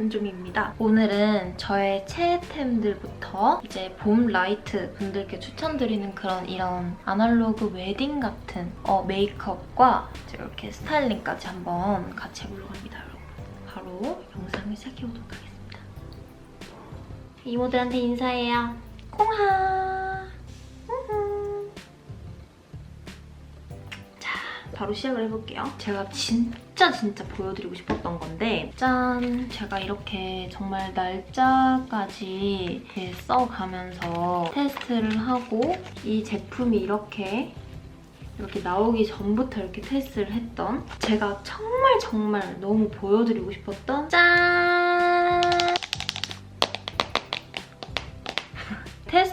은종입니다. 오늘은 저의 최애템들부터 이제 봄 라이트 분들께 추천드리는 그런 이런 아날로그 웨딩 같은 어, 메이크업과 이렇게 스타일링까지 한번 같이 해보려고 합니다, 여러분. 바로 영상을 시작해보도록 하겠습니다. 이모들한테 인사해요. 콩하! 바로 시작을 해볼게요. 제가 진짜 진짜 보여드리고 싶었던 건데 짠! 제가 이렇게 정말 날짜까지 이렇게 써가면서 테스트를 하고 이 제품이 이렇게 이렇게 나오기 전부터 이렇게 테스트를 했던 제가 정말 정말 너무 보여드리고 싶었던 짠!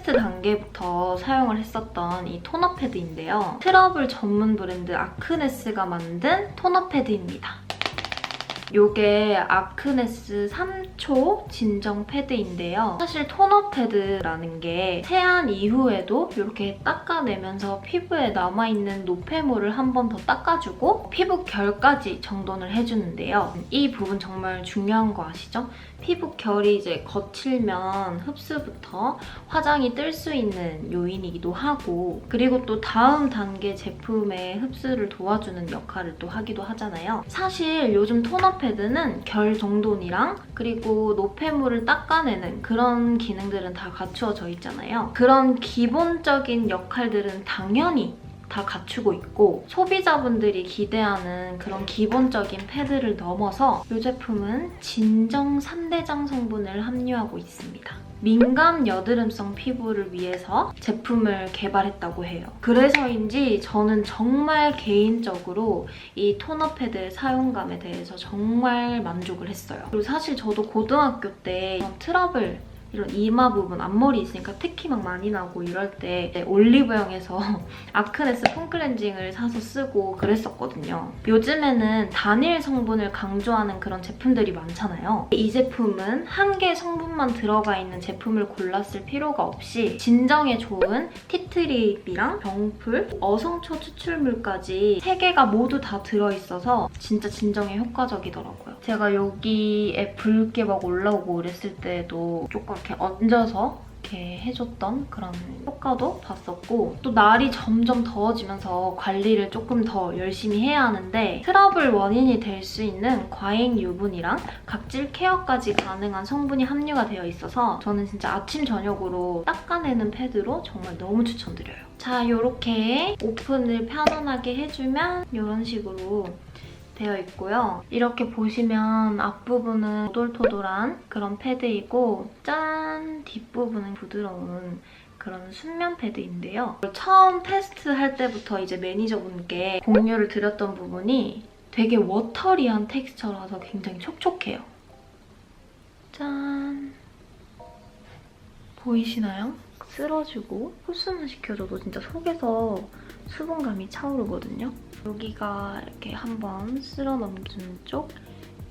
테스트 단계부터 사용을 했었던 이 토너 패드인데요. 트러블 전문 브랜드 아크네스가 만든 토너 패드입니다. 요게 아크네스 3초 진정 패드인데요. 사실 토너 패드라는 게 세안 이후에도 이렇게 닦아내면서 피부에 남아있는 노폐물을 한 번 더 닦아주고 피부 결까지 정돈을 해주는데요. 이 부분 정말 중요한 거 아시죠? 피부 결이 이제 거칠면 흡수부터 화장이 뜰 수 있는 요인이기도 하고 그리고 또 다음 단계 제품의 흡수를 도와주는 역할을 또 하기도 하잖아요. 사실 요즘 토너 패드는 결 정돈이랑 그리고 노폐물을 닦아내는 그런 기능들은 다 갖추어져 있잖아요. 그런 기본적인 역할들은 당연히 다 갖추고 있고 소비자분들이 기대하는 그런 기본적인 패드를 넘어서 이 제품은 진정 3대장 성분을 함유하고 있습니다. 민감 여드름성 피부를 위해서 제품을 개발했다고 해요. 그래서인지 저는 정말 개인적으로 이 토너 패드의 사용감에 대해서 정말 만족을 했어요. 그리고 사실 저도 고등학교 때 트러블 이런 이마 부분, 앞머리 있으니까 특히 막 많이 나고 이럴 때 올리브영에서 아크네스 폼 클렌징을 사서 쓰고 그랬었거든요. 요즘에는 단일 성분을 강조하는 그런 제품들이 많잖아요. 이 제품은 한 개 성분만 들어가 있는 제품을 골랐을 필요가 없이 진정에 좋은 티트립이랑 병풀, 어성초 추출물까지 세 개가 모두 다 들어있어서 진짜 진정에 효과적이더라고요. 제가 여기에 붉게 막 올라오고 그랬을 때도 조금 이렇게 얹어서 이렇게 해줬던 그런 효과도 봤었고 또 날이 점점 더워지면서 관리를 조금 더 열심히 해야 하는데 트러블 원인이 될 수 있는 과잉 유분이랑 각질 케어까지 가능한 성분이 함유가 되어 있어서 저는 진짜 아침 저녁으로 닦아내는 패드로 정말 너무 추천드려요. 자 이렇게 오픈을 편안하게 해주면 이런 식으로 되어 있고요. 이렇게 보시면 앞부분은 오돌토돌한 그런 패드이고 짠! 뒷부분은 부드러운 그런 순면 패드인데요. 처음 테스트할 때부터 이제 매니저분께 공유를 드렸던 부분이 되게 워터리한 텍스처라서 굉장히 촉촉해요. 짠! 보이시나요? 쓸어주고 흡수만 시켜줘도 진짜 속에서 수분감이 차오르거든요. 여기가 이렇게 한번 쓸어 넘기는 쪽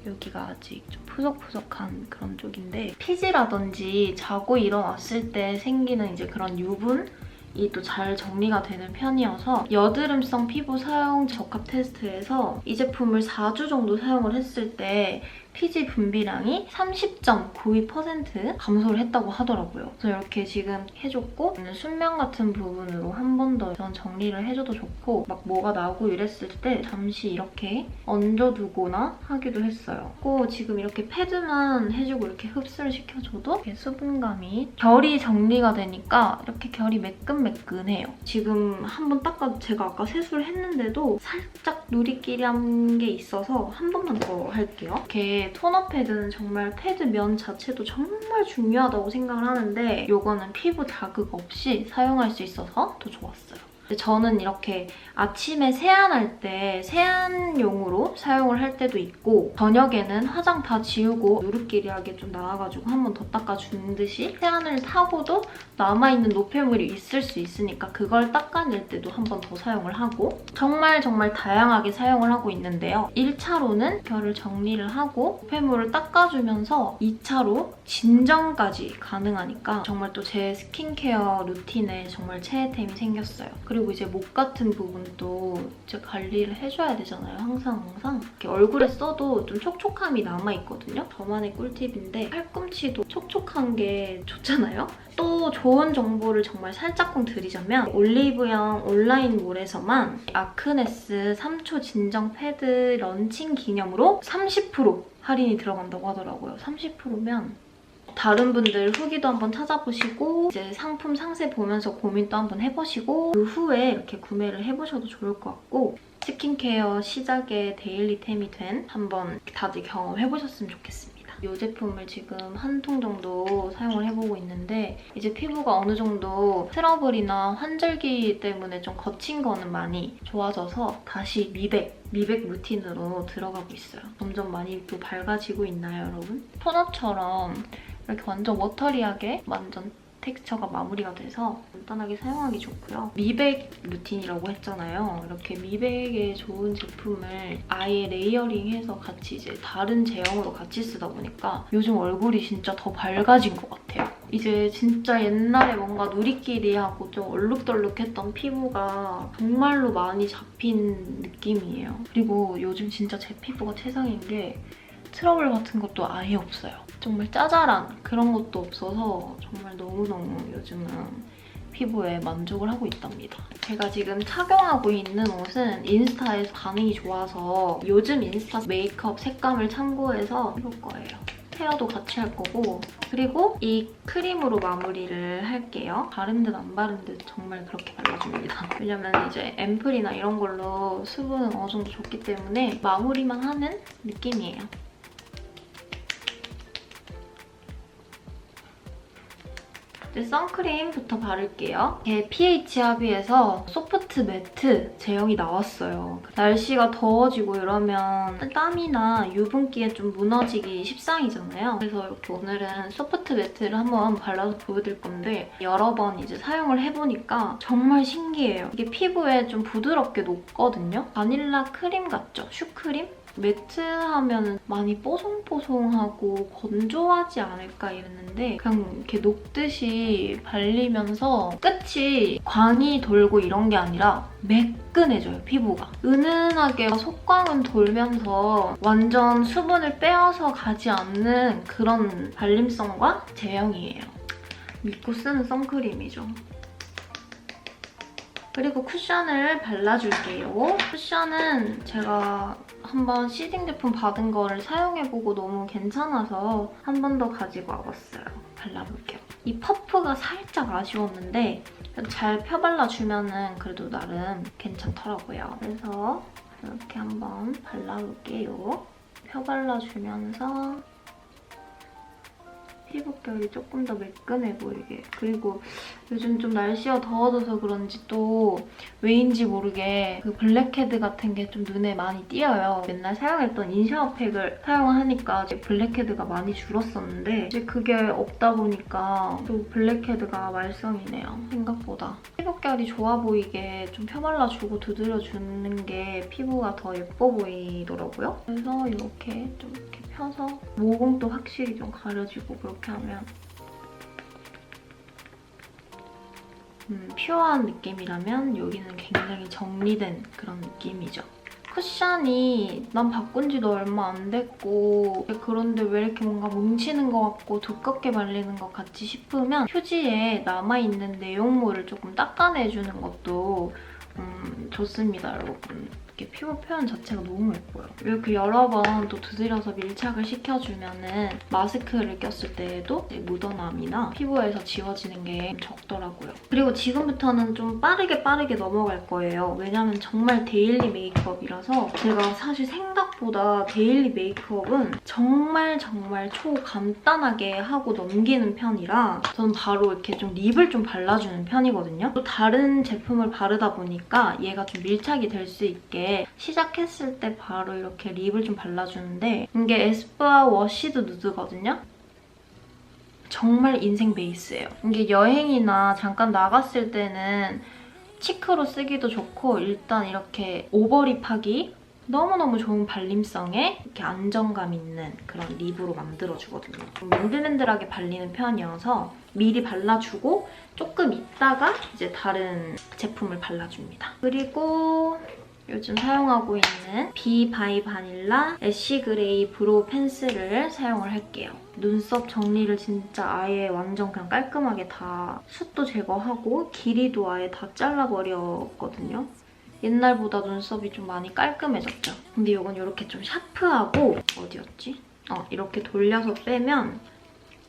여기가 아직 좀 푸석푸석한 그런 쪽인데 피지라든지 자고 일어났을 때 생기는 이제 그런 유분 이또잘 정리가 되는 편이어서 여드름성 피부 사용 적합 테스트에서 이 제품을 4주 정도 사용을 했을 때 피지 분비량이 30.92% 감소를 했다고 하더라고요. 그래서 이렇게 지금 해줬고 순면 같은 부분으로 한 번더 정리를 해줘도 좋고 막 뭐가 나고 이랬을 때 잠시 이렇게 얹어두거나 하기도 했어요. 그리고 지금 이렇게 패드만 해주고 이렇게 흡수를 시켜줘도 이렇게 수분감이 결이 정리가 되니까 이렇게 결이 매끈매끈해요. 지금 한 번 닦아도 제가 아까 세수를 했는데도 살짝 누리끼리한 게 있어서 한 번만 더 할게요. 이렇게 토너 패드는 정말 패드 면 자체도 정말 중요하다고 생각을 하는데 이거는 피부 자극 없이 사용할 수 있어서 더 좋았어요. 저는 이렇게 아침에 세안할 때 세안용으로 사용을 할 때도 있고 저녁에는 화장 다 지우고 누르끼리하게 좀 나와가지고 한 번 더 닦아주는 듯이 세안을 타고도 남아있는 노폐물이 있을 수 있으니까 그걸 닦아낼 때도 한 번 더 사용을 하고 정말 정말 다양하게 사용을 하고 있는데요. 1차로는 결을 정리를 하고 노폐물을 닦아주면서 2차로 진정까지 가능하니까 정말 또 제 스킨케어 루틴에 정말 최애템이 생겼어요. 그리고 이제 목 같은 부분도 이제 관리를 해줘야 되잖아요. 항상 항상. 이렇게 얼굴에 써도 좀 촉촉함이 남아있거든요. 저만의 꿀팁인데 팔꿈치도 촉촉한 게 좋잖아요. 또 좋은 정보를 정말 살짝쿵 드리자면 올리브영 온라인몰에서만 아크네스 3초 진정 패드 런칭 기념으로 30% 할인이 들어간다고 하더라고요. 30%면 다른 분들 후기도 한번 찾아보시고 이제 상품 상세 보면서 고민도 한번 해보시고 그 후에 이렇게 구매를 해보셔도 좋을 것 같고 스킨케어 시작의 데일리템이 된 한번 다들 경험해보셨으면 좋겠습니다. 이 제품을 지금 한 통 정도 사용을 해보고 있는데 이제 피부가 어느 정도 트러블이나 환절기 때문에 좀 거친 거는 많이 좋아져서 다시 미백, 미백 루틴으로 들어가고 있어요. 점점 많이 또 밝아지고 있나요, 여러분? 톤업처럼 이렇게 완전 워터리하게 완전 텍스처가 마무리가 돼서 간단하게 사용하기 좋고요. 미백 루틴이라고 했잖아요. 이렇게 미백에 좋은 제품을 아예 레이어링해서 같이 이제 다른 제형으로 같이 쓰다 보니까 요즘 얼굴이 진짜 더 밝아진 것 같아요. 이제 진짜 옛날에 뭔가 누리끼리하고 좀 얼룩덜룩했던 피부가 정말로 많이 잡힌 느낌이에요. 그리고 요즘 진짜 제 피부가 최상인 게 트러블 같은 것도 아예 없어요. 정말 짜잘한 그런 것도 없어서 정말 너무너무 요즘은 피부에 만족을 하고 있답니다. 제가 지금 착용하고 있는 옷은 인스타에서 반응이 좋아서 요즘 인스타 메이크업 색감을 참고해서 해볼 거예요. 헤어도 같이 할 거고 그리고 이 크림으로 마무리를 할게요. 바른 듯 안 바른 듯 정말 그렇게 발라줍니다. 왜냐면 이제 앰플이나 이런 걸로 수분은 어느 정도 좋기 때문에 마무리만 하는 느낌이에요. 이제 선크림부터 바를게요. 제 pH 합의에서 소프트 매트 제형이 나왔어요. 날씨가 더워지고 이러면 땀이나 유분기에 좀 무너지기 십상이잖아요. 그래서 이렇게 오늘은 소프트 매트를 한번 발라서 보여드릴 건데 여러 번 이제 사용을 해보니까 정말 신기해요. 이게 피부에 좀 부드럽게 녹거든요. 바닐라 크림 같죠? 슈크림? 매트 하면 많이 뽀송뽀송하고 건조하지 않을까 이랬는데 그냥 이렇게 녹듯이 발리면서 끝이 광이 돌고 이런 게 아니라 매끈해져요, 피부가. 은은하게 속광은 돌면서 완전 수분을 빼어서 가지 않는 그런 발림성과 제형이에요. 믿고 쓰는 선크림이죠. 그리고 쿠션을 발라줄게요. 쿠션은 제가 한번 시딩 제품 받은 거를 사용해보고 너무 괜찮아서 한 번 더 가지고 와봤어요. 발라볼게요. 이 퍼프가 살짝 아쉬웠는데 잘 펴발라주면 그래도 나름 괜찮더라고요. 그래서 이렇게 한번 발라볼게요. 펴발라주면서 피부결이 조금 더 매끈해 보이게. 그리고 요즘 좀 날씨가 더워져서 그런지 또 왜인지 모르게 그 블랙헤드 같은 게 좀 눈에 많이 띄어요. 맨날 사용했던 인샤워 팩을 사용하니까 블랙헤드가 많이 줄었었는데 이제 그게 없다 보니까 또 블랙헤드가 말썽이네요 생각보다. 피부결이 좋아 보이게 좀 펴발라주고 두드려주는 게 피부가 더 예뻐 보이더라고요. 그래서 이렇게 좀 이렇게 펴서 모공도 확실히 좀 가려지고 그렇게 하면 음, 퓨어한 느낌이라면 여기는 굉장히 정리된 그런 느낌이죠. 쿠션이 난 바꾼 지도 얼마 안 됐고 그런데 왜 이렇게 뭔가 뭉치는 것 같고 두껍게 발리는 것 같지 싶으면 휴지에 남아있는 내용물을 조금 닦아내주는 것도 음, 좋습니다, 여러분. 이렇게 피부 표현 자체가 너무 예뻐요. 이렇게 여러 번 또 두드려서 밀착을 시켜주면은 마스크를 꼈을 때에도 묻어남이나 피부에서 지워지는 게 적더라고요. 그리고 지금부터는 좀 빠르게 빠르게 넘어갈 거예요. 왜냐면 정말 데일리 메이크업이라서 제가 사실 생각보다 데일리 메이크업은 정말 정말 초간단하게 하고 넘기는 편이라 저는 바로 이렇게 좀 립을 좀 발라주는 편이거든요. 또 다른 제품을 바르다 보니까 얘가 좀 밀착이 될 수 있게 시작했을 때 바로 이렇게 립을 좀 발라주는데 이게 에스쁘아 워시드 누드거든요. 정말 인생 베이스예요. 이게 여행이나 잠깐 나갔을 때는 치크로 쓰기도 좋고 일단 이렇게 오버립하기 너무너무 좋은 발림성에 이렇게 안정감 있는 그런 립으로 만들어주거든요. 좀 맨들맨들하게 발리는 편이어서 미리 발라주고 조금 있다가 이제 다른 제품을 발라줍니다. 그리고 요즘 사용하고 있는 비 바이 바닐라 애쉬 그레이 브로우 펜슬을 사용을 할게요. 눈썹 정리를 진짜 아예 완전 그냥 깔끔하게 다 숱도 제거하고 길이도 아예 다 잘라버렸거든요. 옛날보다 눈썹이 좀 많이 깔끔해졌죠. 근데 이건 이렇게 좀 샤프하고 어디였지? 어, 이렇게 돌려서 빼면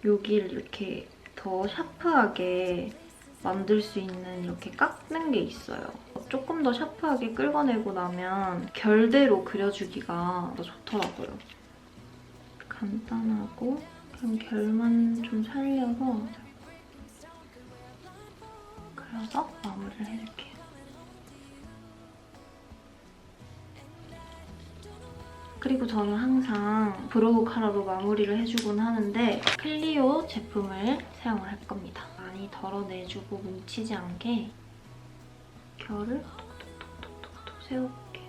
여기를 이렇게 더 샤프하게 만들 수 있는 이렇게 깎는 게 있어요. 조금 더 샤프하게 끌어내고 나면 결대로 그려주기가 더 좋더라고요. 간단하고 그냥 결만 좀 살려서 그려서 마무리를 해줄게요. 그리고 저는 항상 브로우 카라로 마무리를 해주곤 하는데 클리오 제품을 사용을 할 겁니다. 많이 덜어내주고 뭉치지 않게 결을 톡톡톡톡톡 세워볼게요.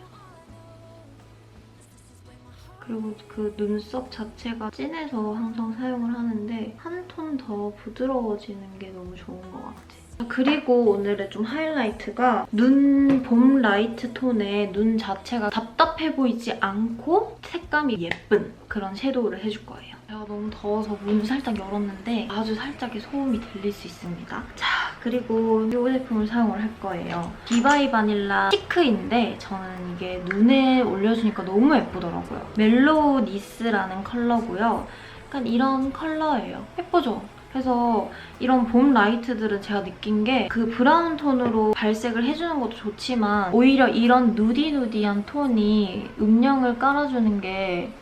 그리고 그 눈썹 자체가 진해서 항상 사용을 하는데 한 톤 더 부드러워지는 게 너무 좋은 것 같아요. 그리고 오늘의 좀 하이라이트가 눈 봄 라이트 톤에 눈 자체가 답답해 보이지 않고 색감이 예쁜 그런 섀도우를 해줄 거예요. 제가 너무 더워서 문을 살짝 열었는데 아주 살짝의 소음이 들릴 수 있습니다. 자, 그리고 이 제품을 사용을 할 거예요. 비바이 바닐라 시크인데 저는 이게 눈에 올려주니까 너무 예쁘더라고요. 멜로우 니스라는 컬러고요. 약간 이런 컬러예요. 예쁘죠? 그래서 이런 봄 라이트들은 제가 느낀 게 그 브라운 톤으로 발색을 해주는 것도 좋지만 오히려 이런 누디누디한 톤이 음영을 깔아주는 게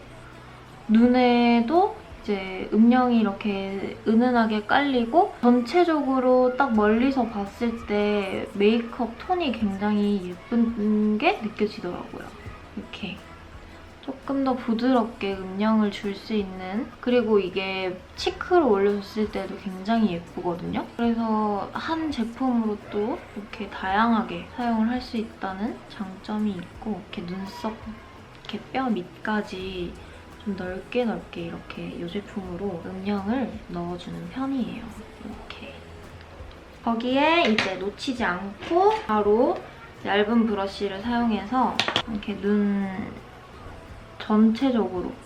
눈에도 이제 음영이 이렇게 은은하게 깔리고 전체적으로 딱 멀리서 봤을 때 메이크업 톤이 굉장히 예쁜 게 느껴지더라고요. 이렇게 조금 더 부드럽게 음영을 줄 수 있는 그리고 이게 치크를 올려줬을 때도 굉장히 예쁘거든요. 그래서 한 제품으로 또 이렇게 다양하게 사용을 할 수 있다는 장점이 있고 이렇게 눈썹 이렇게 뼈 밑까지 좀 넓게 넓게 이렇게 이 제품으로 음영을 넣어주는 편이에요. 이렇게. 거기에 이제 놓치지 않고 바로 얇은 브러쉬를 사용해서 이렇게 눈 전체적으로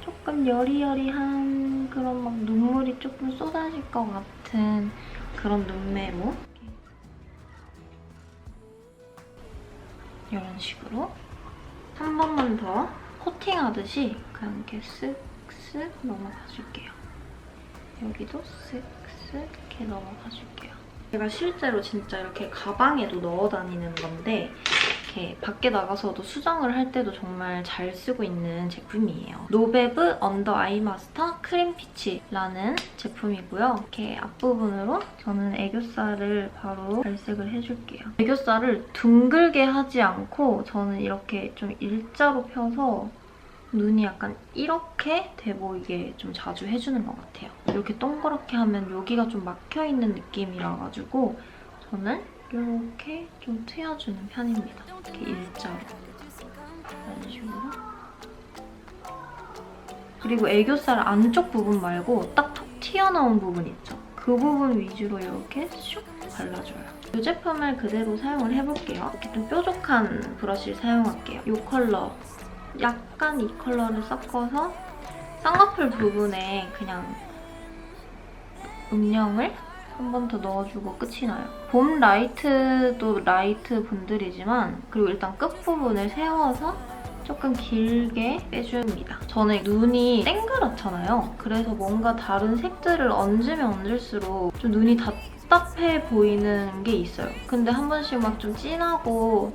조금 여리여리한 그런 막 눈물이 조금 쏟아질 것 같은 그런 눈매로 이런 식으로 한 번만 더 코팅하듯이 그냥 이렇게 쓱쓱 넘어가 줄게요. 여기도 쓱쓱 이렇게 넘어가 줄게요. 제가 실제로 진짜 이렇게 가방에도 넣어 다니는 건데 이렇게 밖에 나가서도 수정을 할 때도 정말 잘 쓰고 있는 제품이에요. 노베브 언더 아이 마스터 크림 피치라는 제품이고요. 이렇게 앞부분으로 저는 애교살을 바로 발색을 해줄게요. 애교살을 둥글게 하지 않고 저는 이렇게 좀 일자로 펴서 눈이 약간 이렇게 돼 보이게 좀 자주 해주는 것 같아요. 이렇게 동그랗게 하면 여기가 좀 막혀있는 느낌이라 가지고 저는 이렇게 좀 트여주는 편입니다. 이렇게 일자로. 이런 식으로. 그리고 애교살 안쪽 부분 말고 딱 톡 튀어나온 부분 있죠? 그 부분 위주로 이렇게 슉 발라줘요. 이 제품을 그대로 사용을 해볼게요. 이렇게 좀 뾰족한 브러쉬를 사용할게요. 이 컬러. 약간 이 컬러를 섞어서 쌍꺼풀 부분에 그냥 음영을 한 번 더 넣어주고 끝이 나요. 봄 라이트도 라이트 분들이지만 그리고 일단 끝부분을 세워서 조금 길게 빼줍니다. 저는 눈이 땡그랗잖아요. 그래서 뭔가 다른 색들을 얹으면 얹을수록 좀 눈이 답답해 보이는 게 있어요. 근데 한 번씩 막 좀 진하고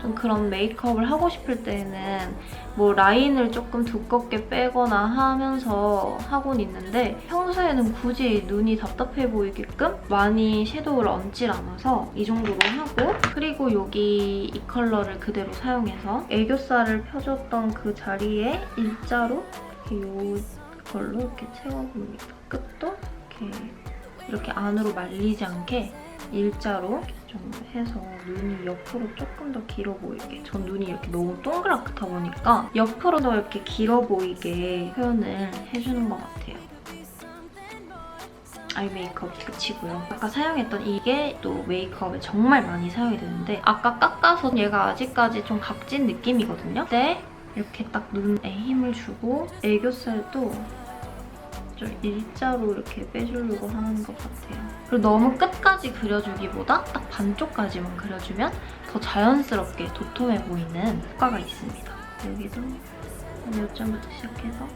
좀 그런 메이크업을 하고 싶을 때는 뭐 라인을 조금 두껍게 빼거나 하면서 하곤 있는데 평소에는 굳이 눈이 답답해 보이게끔 많이 섀도우를 얹질 않아서 이 정도로 하고 그리고 여기 이 컬러를 그대로 사용해서 애교살을 펴줬던 그 자리에 일자로 이렇게 이걸로 이렇게 채워줍니다. 끝도 이렇게 이렇게 안으로 말리지 않게 일자로 좀 해서 눈이 옆으로 조금 더 길어 보이게 전 눈이 이렇게 너무 동그랗다 보니까 옆으로 더 이렇게 길어 보이게 표현을 해주는 것 같아요. 아이 메이크업 끝이고요. 아까 사용했던 이게 또 메이크업에 정말 많이 사용이 되는데 아까 깎아서 얘가 아직까지 좀 각진 느낌이거든요. 근데 이렇게 딱 눈에 힘을 주고 애교살도 좀 일자로 이렇게 빼주려고 하는 것 같아요. 그리고 너무 끝까지 그려주기보다 딱 반쪽까지만 그려주면 더 자연스럽게 도톰해 보이는 효과가 있습니다. 여기도 한 요점부터 시작해서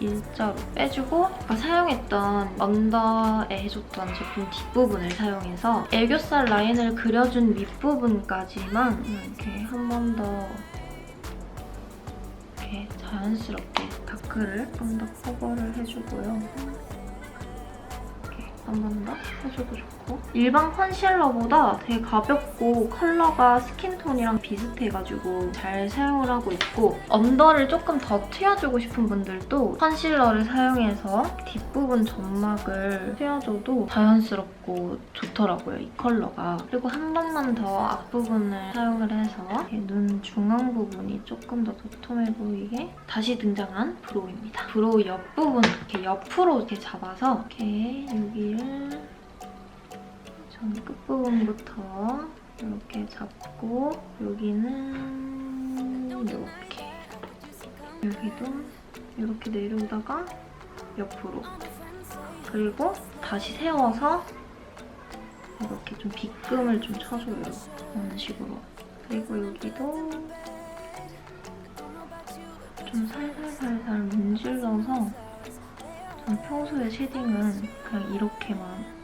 일자로 빼주고 아까 사용했던 언더에 해줬던 제품 뒷부분을 사용해서 애교살 라인을 그려준 윗부분까지만 이렇게 한 번 더 자연스럽게 다크를 좀 더 커버를 해주고요. 이렇게 한 번 더 해줘도 좋고 일반 컨실러보다 되게 가볍고 컬러가 스킨톤이랑 비슷해가지고 잘 사용을 하고 있고 언더를 조금 더 튀어주고 싶은 분들도 컨실러를 사용해서 뒷부분 점막을 튀어줘도 자연스럽고 좋더라고요, 이 컬러가. 그리고 한 번만 더 앞부분을 사용을 해서 눈 중앙 부분이 조금 더 도톰해 보이게 다시 등장한 브로우입니다. 브로우 옆부분 이렇게 옆으로 이렇게 잡아서 이렇게 여기를 전 끝부분부터 이렇게 잡고 여기는 이렇게. 여기도 이렇게 내려오다가 옆으로. 그리고 다시 세워서 이렇게 좀 빗금을 좀 쳐줘요 이런 식으로. 그리고 여기도 좀 살살살살 문질러서 전 평소에 쉐딩은 그냥 이렇게만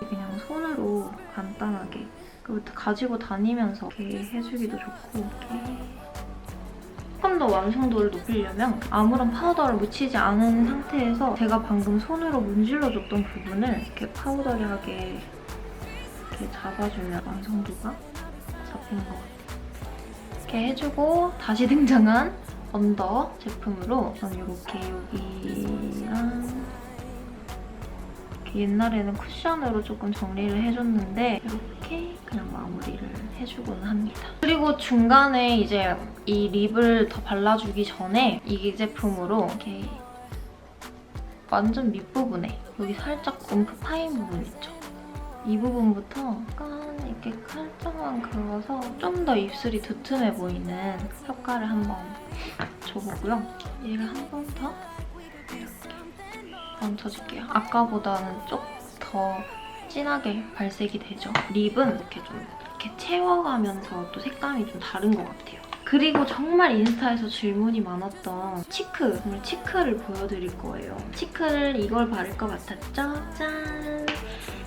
그냥 손으로 간단하게 그부터 가지고 다니면서 이렇게 해주기도 좋고 이렇게 조금 더 완성도를 높이려면 아무런 파우더를 묻히지 않은 상태에서 제가 방금 손으로 문질러줬던 부분을 이렇게 파우더리하게 이렇게 잡아주면 완성도가 잡히는 것 같아요. 이렇게 해주고 다시 등장한 언더 제품으로 전 이렇게 여기랑 옛날에는 쿠션으로 조금 정리를 해줬는데 이렇게 그냥 마무리를 해주곤 합니다. 그리고 중간에 이제 이 립을 더 발라주기 전에 이 제품으로 이렇게 완전 밑부분에 여기 살짝 움프 파인 부분 있죠? 이 부분부터 약간 이렇게 살짝만 그어서 좀 더 입술이 두툼해 보이는 효과를 한번 줘보고요. 얘를 한 번 더 얹혀줄게요. 아까보다는 좀 더 진하게 발색이 되죠. 립은 이렇게 좀 이렇게 채워가면서 또 색감이 좀 다른 것 같아요. 그리고 정말 인스타에서 질문이 많았던 치크, 정말 치크를 보여드릴 거예요. 치크를 이걸 바를 것 같았죠? 짠!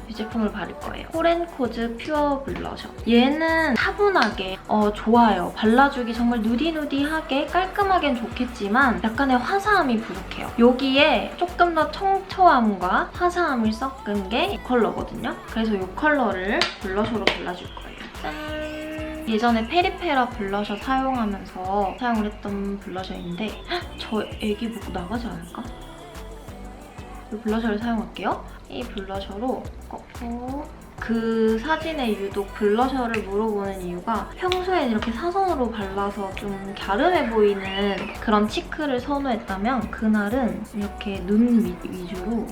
이 제품을 바를 거예요. 코렌코즈 퓨어 블러셔. 얘는 차분하게 어, 좋아요. 발라주기 정말 누디누디하게 깔끔하긴 좋겠지만 약간의 화사함이 부족해요. 여기에 조금 더 청초함과 화사함을 섞은 게 이 컬러거든요. 그래서 이 컬러를 블러셔로 발라줄 거예요. 짠! 예전에 페리페라 블러셔 사용하면서 사용을 했던 블러셔인데 헉, 저 애기 보고 나가지 않을까? 이 블러셔를 사용할게요. 이 블러셔로 꺾고 그 사진에 유독 블러셔를 물어보는 이유가 평소엔 이렇게 사선으로 발라서 좀 갸름해 보이는 그런 치크를 선호했다면 그날은 이렇게 눈 위, 위주로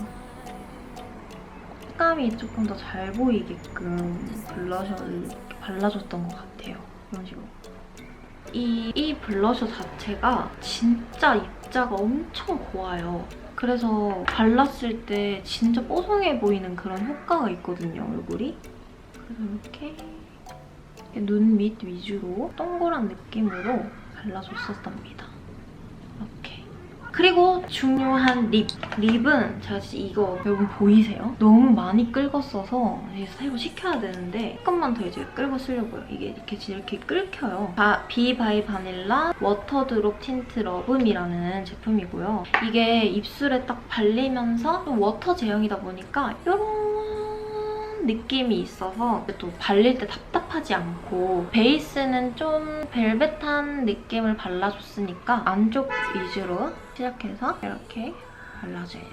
색감이 조금 더 잘 보이게끔 블러셔를 발라줬던 것 같아요. 이런 식으로. 이, 이 블러셔 자체가 진짜 입자가 엄청 고와요. 그래서 발랐을 때 진짜 뽀송해 보이는 그런 효과가 있거든요, 얼굴이. 그래서 이렇게 눈 밑 위주로 동그란 느낌으로 발라줬었답니다. 그리고 중요한 립. 립은 제가 진짜 이거 여러분 보이세요? 너무 많이 긁었어서 새로 식혀야 되는데 조금만 더 이제 긁어 쓰려고요. 이게 이렇게 이렇게 끓여요. 바, 비바이 바닐라 워터드롭 틴트 러브미라는 제품이고요. 이게 입술에 딱 발리면서 좀 워터 제형이다 보니까 이런 느낌이 있어서 또 발릴 때 답답하지 않고 베이스는 좀 벨벳한 느낌을 발라줬으니까 안쪽 위주로 시작해서 이렇게 발라줘요.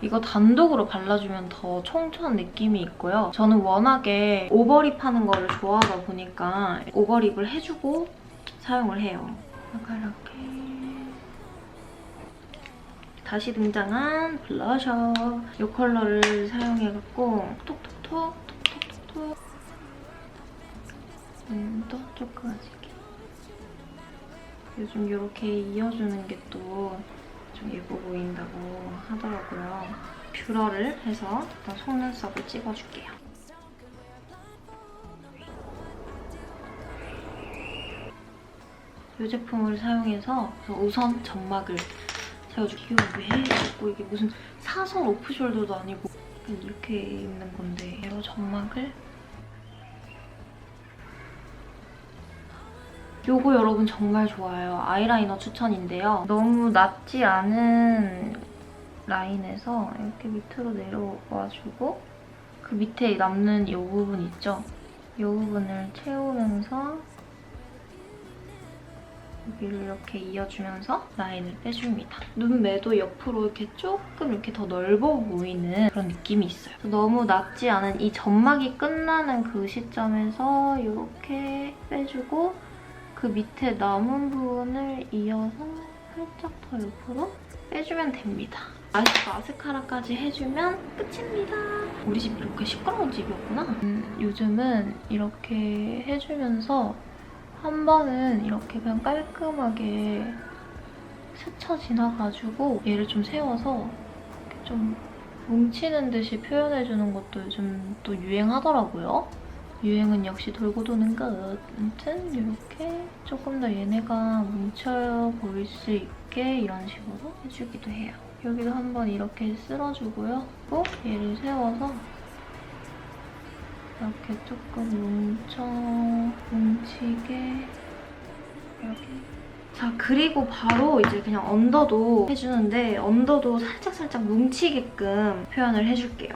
이거 단독으로 발라주면 더 청초한 느낌이 있고요. 저는 워낙에 오버립 하는 거를 좋아하다 보니까 오버립을 해주고 사용을 해요. 이렇게 다시 등장한 블러셔 이 컬러를 사용해갖고 톡톡톡 톡톡톡톡 눈도 조그마지게 요즘 이렇게 이어주는 게 또 좀 예뻐 보인다고 하더라고요. 뷰러를 해서 일단 속눈썹을 찍어줄게요. 이 제품을 사용해서 우선 점막을 세워줄게요. 왜 자꾸 이게 무슨 사선 오프숄더도 아니고 이렇게 입는 건데 이 점막을 요거 여러분 정말 좋아요. 아이라이너 추천인데요. 너무 낮지 않은 라인에서 이렇게 밑으로 내려와주고 그 밑에 남는 이 부분 있죠? 이 부분을 채우면서 여기를 이렇게 이어주면서 라인을 빼줍니다. 눈매도 옆으로 이렇게 조금 이렇게 더 넓어 보이는 그런 느낌이 있어요. 너무 낮지 않은 이 점막이 끝나는 그 시점에서 이렇게 빼주고 그 밑에 남은 부분을 이어서 살짝 더 옆으로 빼주면 됩니다. 마스- 마스카라까지 해주면 끝입니다. 우리 집 이렇게 시끄러운 집이었구나. 음, 요즘은 이렇게 해주면서 한 번은 이렇게 그냥 깔끔하게 스쳐 지나가지고 얘를 좀 세워서 좀 뭉치는 듯이 표현해주는 것도 요즘 또 유행하더라고요. 유행은 역시 돌고 도는 것. 아무튼 이렇게 조금 더 얘네가 뭉쳐 보일 수 있게 이런 식으로 해주기도 해요. 여기도 한번 이렇게 쓸어주고요. 또 얘를 세워서 이렇게 조금 뭉쳐 뭉치게 이렇게 자 그리고 바로 이제 그냥 언더도 해주는데 언더도 살짝살짝 뭉치게끔 표현을 해줄게요.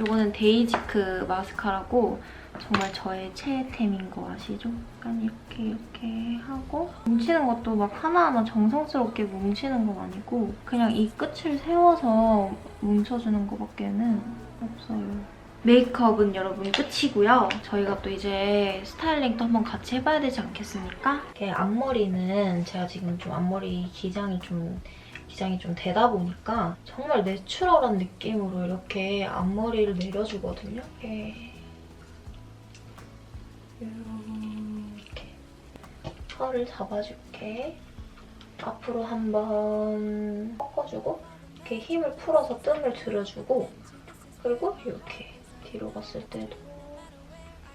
이거는 데이지크 마스카라고 정말 저의 최애템인 거 아시죠? 약간 이렇게 이렇게 하고 뭉치는 것도 막 하나하나 정성스럽게 뭉치는 건 아니고 그냥 이 끝을 세워서 뭉쳐주는 것밖에는 없어요. 메이크업은 여러분 끝이고요. 저희가 또 이제 스타일링도 한번 같이 해봐야 되지 않겠습니까? 이렇게 앞머리는 제가 지금 좀 앞머리 기장이 좀 기장이 좀 되다 보니까 정말 내추럴한 느낌으로 이렇게 앞머리를 내려주거든요. 이렇게 이렇게 털을 잡아줄게. 앞으로 한번 꺾어주고 이렇게 힘을 풀어서 뜸을 들여주고 그리고 이렇게 뒤로 갔을 때도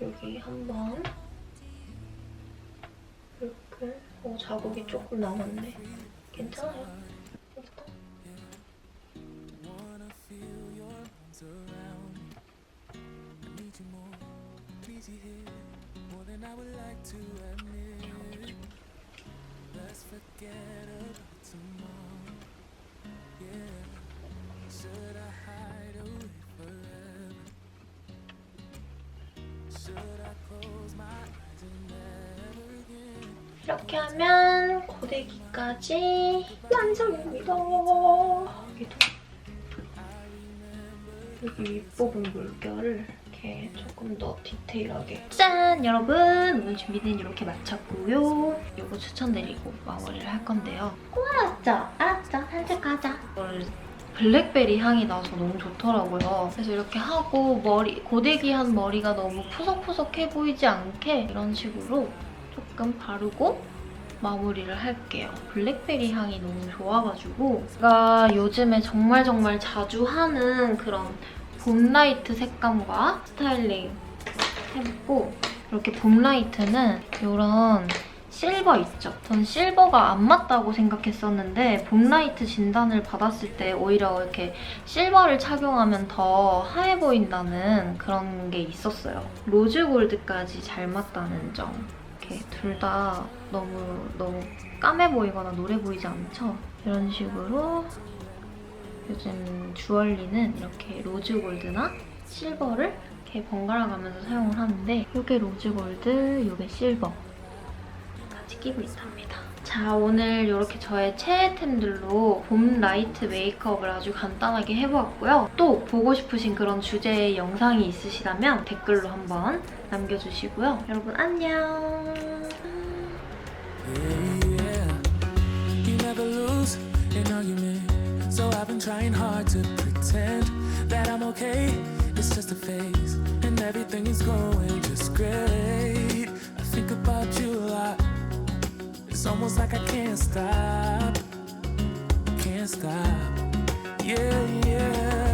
여기 한번 이렇게 어, 자국이 조금 남았네. 괜찮아요. 일단 이렇게 하면 고데기까지 완성입니다. 여기도 여기 윗부분 물결을 이렇게 조금 더 디테일하게 짠! 여러분! 오늘 준비는 이렇게 마쳤고요. 이거 추천드리고 마무리를 할 건데요. 알았죠? 알았죠? 산책하자. 이걸 블랙베리 향이 나서 너무 좋더라고요. 그래서 이렇게 하고 머리 고데기한 머리가 너무 푸석푸석해 보이지 않게 이런 식으로 조금 바르고 마무리를 할게요. 블랙베리 향이 너무 좋아가지고 제가 요즘에 정말 정말 자주 하는 그런 봄라이트 색감과 스타일링 해봤고 이렇게 봄라이트는 이런 실버 있죠? 전 실버가 안 맞다고 생각했었는데 봄라이트 진단을 받았을 때 오히려 이렇게 실버를 착용하면 더 하얘 보인다는 그런 게 있었어요. 로즈 골드까지 잘 맞다는 점. 이렇게 둘 다 너무 너무 까매 보이거나 노래 보이지 않죠? 이런 식으로 요즘 주얼리는 이렇게 로즈 골드나 실버를 이렇게 번갈아 가면서 사용을 하는데 이게 로즈 골드, 이게 실버 같이 끼고 있답니다. 자, 오늘 이렇게 저의 최애템들로 봄 라이트 메이크업을 아주 간단하게 해보았고요. 또 보고 싶으신 그런 주제의 영상이 있으시다면 댓글로 한번 남겨주시고요. 여러분 안녕! Yeah, you So I've been trying hard to pretend that I'm okay. It's just a phase, and everything is going just great. I think about you a lot. It's almost like I can't stop. Can't stop. Yeah, yeah.